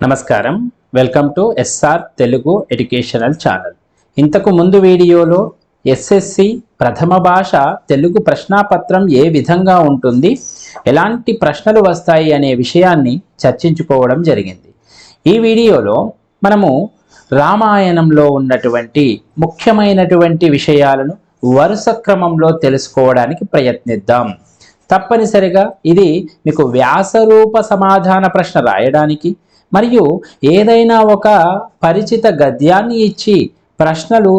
నమస్కారం. Welcome to SR Telugu educational channel ఇంతకు ముందు వీడియోలో ఎస్ఎస్సి ప్రథమ భాష తెలుగు ప్రశ్నాపత్రం ఏ విధంగా ఉంటుంది ఎలాంటి ప్రశ్నలు వస్తాయి అనే విషయాన్ని చర్చించుకోవడం జరిగింది. ఈ వీడియోలో మనము రామాయణంలో ఉన్నటువంటి ముఖ్యమైనటువంటి విషయాలను వరుస క్రమంలో తెలుసుకోవడానికి ప్రయత్నిద్దాం. తప్పనిసరిగా ఇది మీకు వ్యాసరూప సమాధాన ప్రశ్న రాయడానికి మరియు ఏదైనా ఒక పరిచిత గద్యాన్ని ఇచ్చి ప్రశ్నలు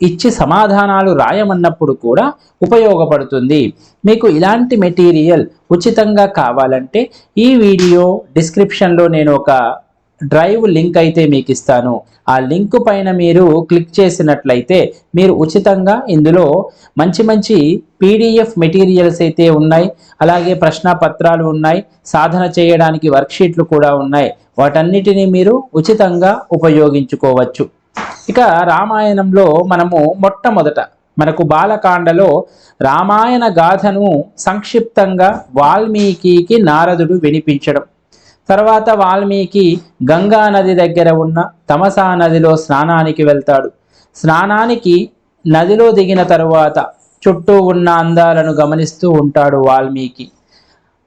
ఇచ్చి సమాధానాలు రాయమన్నప్పుడు కూడా ఉపయోగపడుతుంది. మీకు ఇలాంటి మెటీరియల్ ఉచితంగా కావాలంటే ఈ వీడియో డిస్క్రిప్షన్లో నేను ఒక డ్రైవ్ లింక్ అయితే మీకు ఇస్తాను. ఆ లింక్ పైన మీరు క్లిక్ చేసినట్లయితే మీరు ఉచితంగా ఇందులో మంచి మంచి పీడిఎఫ్ మెటీరియల్స్ అయితే ఉన్నాయి. అలాగే ప్రశ్నపత్రాలు ఉన్నాయి. సాధన చేయడానికి వర్క్షీట్లు కూడా ఉన్నాయి. వాటన్నిటిని మీరు ఉచితంగా ఉపయోగించుకోవచ్చు. ఇక రామాయణంలో మనము మొట్టమొదట మనకు బాలకాండలో రామాయణ గాథను సంక్షిప్తంగా వాల్మీకి నారదుడు వినిపించడం. తర్వాత వాల్మీకి గంగా నది దగ్గర ఉన్న తమసా నదిలో స్నానానికి వెళ్తాడు. స్నానానికి నదిలో దిగిన తరువాత చుట్టూ ఉన్న అందాలను గమనిస్తూ ఉంటాడు వాల్మీకి.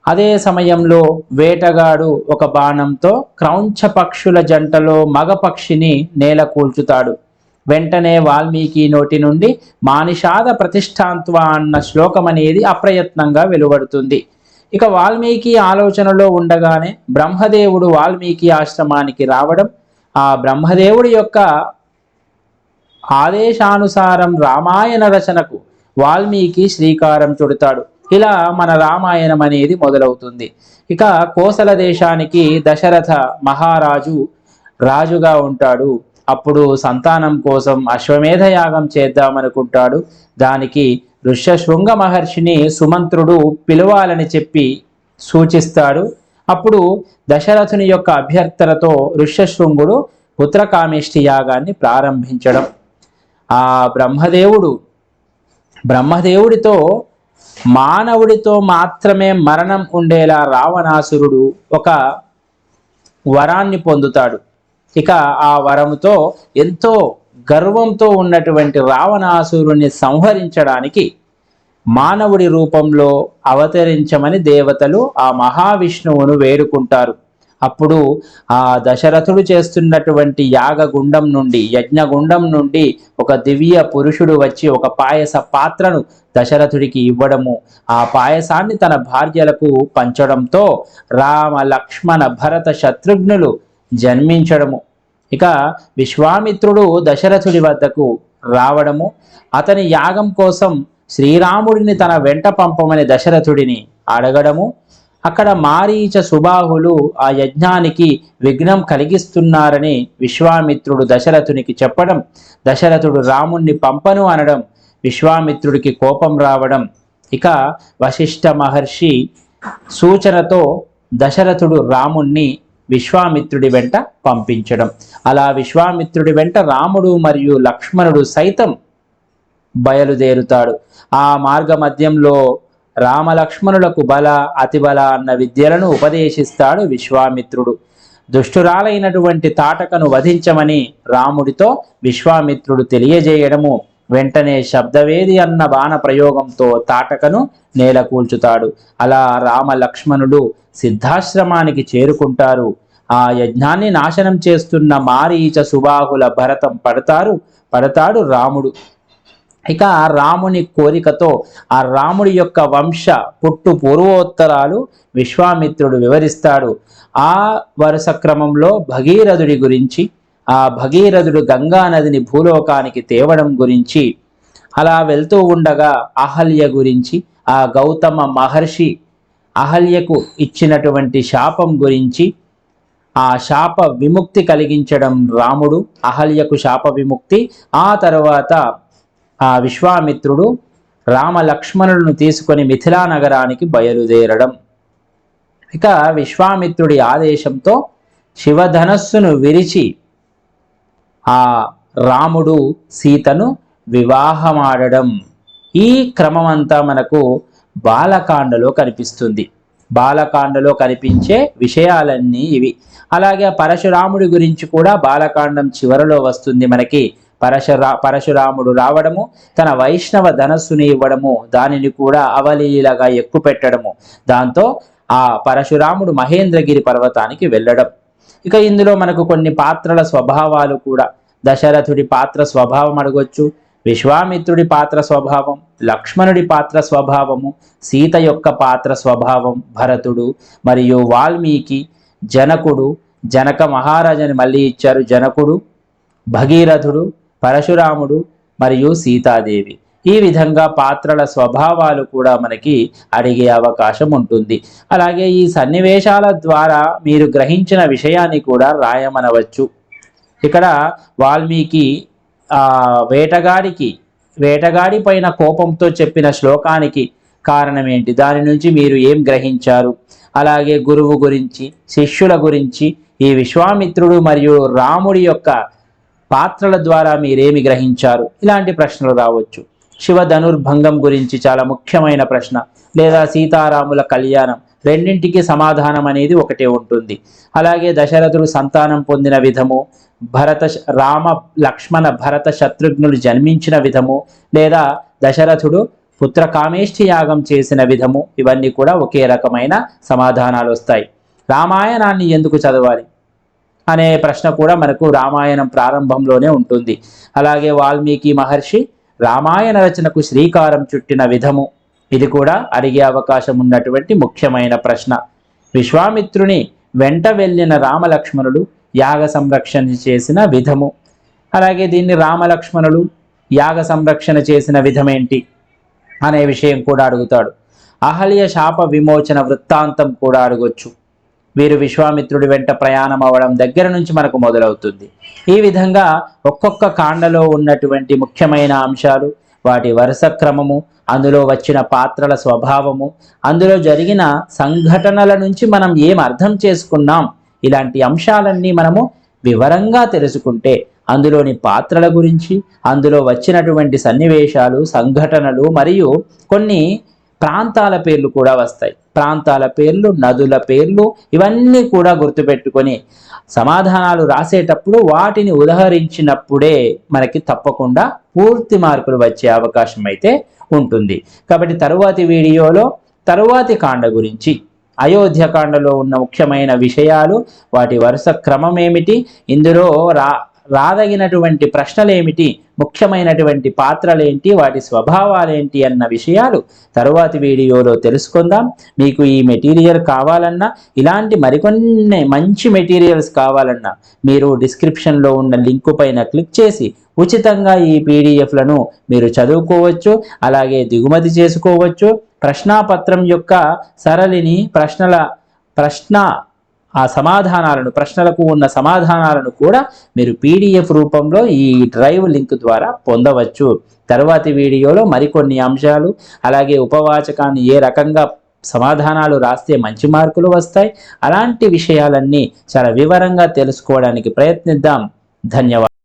అదే సమయంలో వేటగాడు ఒక బాణంతో క్రౌంచ పక్షుల జంటలో మగ పక్షిని నేల కూల్చుతాడు. వెంటనే వాల్మీకి నోటి నుండి మానిషాద ప్రతిష్టాంత్వ అన్న శ్లోకం అనేది అప్రయత్నంగా వెలువడుతుంది. ఇక వాల్మీకి ఆలోచనలో ఉండగానే బ్రహ్మదేవుడు వాల్మీకి ఆశ్రమానికి రావడం ఆ బ్రహ్మదేవుడి యొక్క ఆదేశానుసారం రామాయణ రచనకు వాల్మీకి శ్రీకారం చుడతాడు. ఇలా మన రామాయణం అనేది మొదలవుతుంది. ఇక కోసల దేశానికి దశరథ మహారాజు రాజుగా ఉంటాడు. అప్పుడు సంతానం కోసం అశ్వమేధ యాగం చేద్దామనుకుంటాడు. దానికి ఋష్యశృంగ మహర్షిని సుమంత్రుడు పిలవాలని చెప్పి సూచిస్తాడు. అప్పుడు దశరథుని యొక్క అభ్యర్థనతో ఋష్యశృంగుడు పుత్రకామేష్టి యాగాన్ని ప్రారంభించడం. ఆ బ్రహ్మదేవుడు బ్రహ్మదేవుడితో మానవుడితో మాత్రమే మరణం ఉండేలా రావణాసురుడు ఒక వరాన్ని పొందుతాడు. ఇక ఆ వరముతో ఎంతో గర్వంతో ఉన్నటువంటి రావణాసురుణ్ణి సంహరించడానికి మానవుడి రూపంలో అవతరించమని దేవతలు ఆ మహావిష్ణువును వేడుకుంటారు. అప్పుడు ఆ దశరథుడు చేస్తున్నటువంటి యాగగుండం నుండి యజ్ఞగుండం నుండి ఒక దివ్య పురుషుడు వచ్చి ఒక పాయస పాత్రను దశరథుడికి ఇవ్వడము ఆ పాయసాన్ని తన భార్యలకు పంచడంతో రామ లక్ష్మణ భరత శత్రుఘ్నులు జన్మించడము. ఇక విశ్వామిత్రుడు దశరథుడి వద్దకు రావడము అతని యాగం కోసం శ్రీరాముడిని తన వెంట పంపమని దశరథుడిని అడగడము అక్కడ మారీచ సుబాహులు ఆ యజ్ఞానికి విఘ్నం కలిగిస్తున్నారని విశ్వామిత్రుడు దశరథునికి చెప్పడం దశరథుడు రాముణ్ణి పంపను అనడం విశ్వామిత్రుడికి కోపం రావడం. ఇక వశిష్ఠ మహర్షి సూచనతో దశరథుడు రాముణ్ణి విశ్వామిత్రుడి వెంట పంపించడం. అలా విశ్వామిత్రుడి వెంట రాముడు మరియు లక్ష్మణుడు సైతం బయలుదేరుతాడు. ఆ మార్గ మధ్యంలో రామలక్ష్మణులకు బల అతిబల అన్న విద్యలను ఉపదేశిస్తాడు విశ్వామిత్రుడు. దుష్టురాలైనటువంటి తాటకను వధించమని రాముడితో విశ్వామిత్రుడు తెలియజేయడము వెంటనే శబ్దవేది అన్న బాణ ప్రయోగంతో తాటకను నేలకూల్చుతాడు. అలా రామ లక్ష్మణుడు సిద్ధాశ్రమానికి చేరుకుంటారు. ఆ యజ్ఞాన్ని నాశనం చేస్తున్న మారీచ సుబాహుల భరతం పడతారు. పడతాడు రాముడు. ఇక ఆ రాముని కోరికతో ఆ రాముడి యొక్క వంశ పుట్టు పూర్వోత్తరాలు విశ్వామిత్రుడు వివరిస్తాడు. ఆ వరుస క్రమంలో భగీరథుడి గురించి ఆ భగీరథుడు గంగా నదిని భూలోకానికి తేవడం గురించి అలా వెళ్తూ ఉండగా అహల్య గురించి ఆ గౌతమ మహర్షి అహల్యకు ఇచ్చినటువంటి శాపం గురించి ఆ శాప విముక్తి కలిగించడం రాముడు అహల్యకు శాప విముక్తి. ఆ తర్వాత ఆ విశ్వామిత్రుడు రామ లక్ష్మణులను తీసుకొని మిథిలా నగరానికి బయలుదేరడం. ఇక విశ్వామిత్రుడి ఆదేశంతో శివధనస్సును విరిచి ఆ రాముడు సీతను వివాహమాడడం. ఈ క్రమమంతా మనకు బాలకాండలో కనిపిస్తుంది. బాలకాండలో కనిపించే విషయాలన్నీ ఇవి. అలాగే పరశురాముడి గురించి కూడా బాలకాండం చివరలో వస్తుంది మనకి. పరశురా పరశురాముడు రావడము తన వైష్ణవ ధనస్సుని ఇవ్వడము దానిని కూడా అవలీలగా ఎక్కుపెట్టడము. దాంతో ఆ పరశురాముడు మహేంద్రగిరి పర్వతానికి వెళ్ళడం. ఇక ఇందులో మనకు కొన్ని పాత్రల స్వభావాలు కూడా. దశరథుడి పాత్ర స్వభావం అడగొచ్చు. విశ్వామిత్రుడి పాత్ర స్వభావం లక్ష్మణుడి పాత్ర స్వభావము సీత యొక్క పాత్ర స్వభావం భరతుడు మరియు వాల్మీకి జనకుడు జనక మహారాజని మళ్ళీ ఇచ్చారు జనకుడు భగీరథుడు పరశురాముడు మరియు సీతాదేవి. ఈ విధంగా పాత్రల స్వభావాలు కూడా మనకి అడిగే అవకాశం ఉంటుంది. అలాగే ఈ సన్నివేశాల ద్వారా మీరు గ్రహించిన విషయాన్ని కూడా రాయమనవచ్చు. ఇక్కడ వాల్మీకి వేటగాడికి వేటగాడి పైన కోపంతో చెప్పిన శ్లోకానికి కారణం ఏంటి? దాని నుంచి మీరు ఏం గ్రహించారు? అలాగే గురువు గురించి శిష్యుల గురించి ఈ విశ్వామిత్రుడు మరియు రాముడి యొక్క పాత్రల ద్వారా మీరేమి గ్రహించారు? ఇలాంటి ప్రశ్నలు రావచ్చు. శివ ధనుర్భంగం గురించి చాలా ముఖ్యమైన ప్రశ్న. లేదా సీతారాముల కళ్యాణం. రెండింటికి సమాధానం అనేది ఒకటే ఉంటుంది. అలాగే దశరథుడు సంతానం పొందిన విధము భరత రామ లక్ష్మణ భరత శత్రుఘ్నులు జన్మించిన విధము లేదా దశరథుడు పుత్ర కామేష్ఠి యాగం చేసిన విధము ఇవన్నీ కూడా ఒకే రకమైన సమాధానాలు వస్తాయి. రామాయణాన్ని ఎందుకు చదవాలి? అనే ప్రశ్న కూడా మనకు రామాయణం ప్రారంభంలోనే ఉంటుంది. అలాగే వాల్మీకి మహర్షి రామాయణ రచనకు శ్రీకారం చుట్టిన విధము ఇది కూడా అడిగే అవకాశం ఉన్నటువంటి ముఖ్యమైన ప్రశ్న. విశ్వామిత్రుని వెంట వెళ్ళిన రామలక్ష్మణుడు యాగ సంరక్షణ చేసిన విధము. అలాగే దీన్ని రామలక్ష్మణులు యాగ సంరక్షణ చేసిన విధమేంటి అనే విషయం కూడా అడుగుతాడు. అహల్య శాప విమోచన వృత్తాంతం కూడా అడగొచ్చు. వీరు విశ్వామిత్రుడి వెంట ప్రయాణం అవ్వడం దగ్గర నుంచి మనకు మొదలవుతుంది. ఈ విధంగా ఒక్కొక్క కాండలో ఉన్నటువంటి ముఖ్యమైన అంశాలు వాటి వరుస క్రమము అందులో వచ్చిన పాత్రల స్వభావము అందులో జరిగిన సంఘటనల నుంచి మనం ఏం అర్థం చేసుకున్నాం ఇలాంటి అంశాలన్నీ మనము వివరంగా తెలుసుకుంటే అందులోని పాత్రల గురించి అందులో వచ్చినటువంటి సన్నివేశాలు సంఘటనలు మరియు కొన్ని ప్రాంతాల పేర్లు కూడా వస్తాయి. ప్రాంతాల పేర్లు నదుల పేర్లు ఇవన్నీ కూడా గుర్తుపెట్టుకొని సమాధానాలు రాసేటప్పుడు వాటిని ఉదహరించినప్పుడే మనకి తప్పకుండా పూర్తి మార్కులు వచ్చే అవకాశం అయితే ఉంటుంది. కాబట్టి తరువాతి వీడియోలో తరువాతి కాండ గురించి అయోధ్య కాండలో ఉన్న ముఖ్యమైన విషయాలు వాటి వరుస క్రమం ఏమిటి ఇందులో రా రాదగినటువంటి ప్రశ్నలేమిటి? ముఖ్యమైనటువంటి పాత్రలేంటి? వాటి స్వభావాలేంటి? అన్న విషయాలు తరువాతి వీడియోలో తెలుసుకుందాం. మీకు ఈ మెటీరియల్ కావాలన్నా ఇలాంటి మరికొన్ని మంచి మెటీరియల్స్ కావాలన్నా మీరు డిస్క్రిప్షన్లో ఉన్న లింకు పైన క్లిక్ చేసి ఉచితంగా ఈ పీడిఎఫ్లను మీరు చదువుకోవచ్చు అలాగే దిగుమతి చేసుకోవచ్చు. ప్రశ్నాపత్రం యొక్క సరళిని ప్రశ్నల ప్రశ్న ఆ సమాధానాలను ప్రశ్నలకు ఉన్న సమాధానాలను కూడా మీరు పీడిఎఫ్ రూపంలో ఈ డ్రైవ్ లింక్ ద్వారా పొందవచ్చు. తర్వాతి వీడియోలో మరికొన్ని అంశాలు అలాగే ఉపవాచకాన్ని ఏ రకంగా సమాధానాలు రాస్తే మంచి మార్కులు వస్తాయి అలాంటి విషయాలన్నీ చాలా వివరంగా తెలుసుకోవడానికి ప్రయత్నిద్దాం. ధన్యవాదాలు.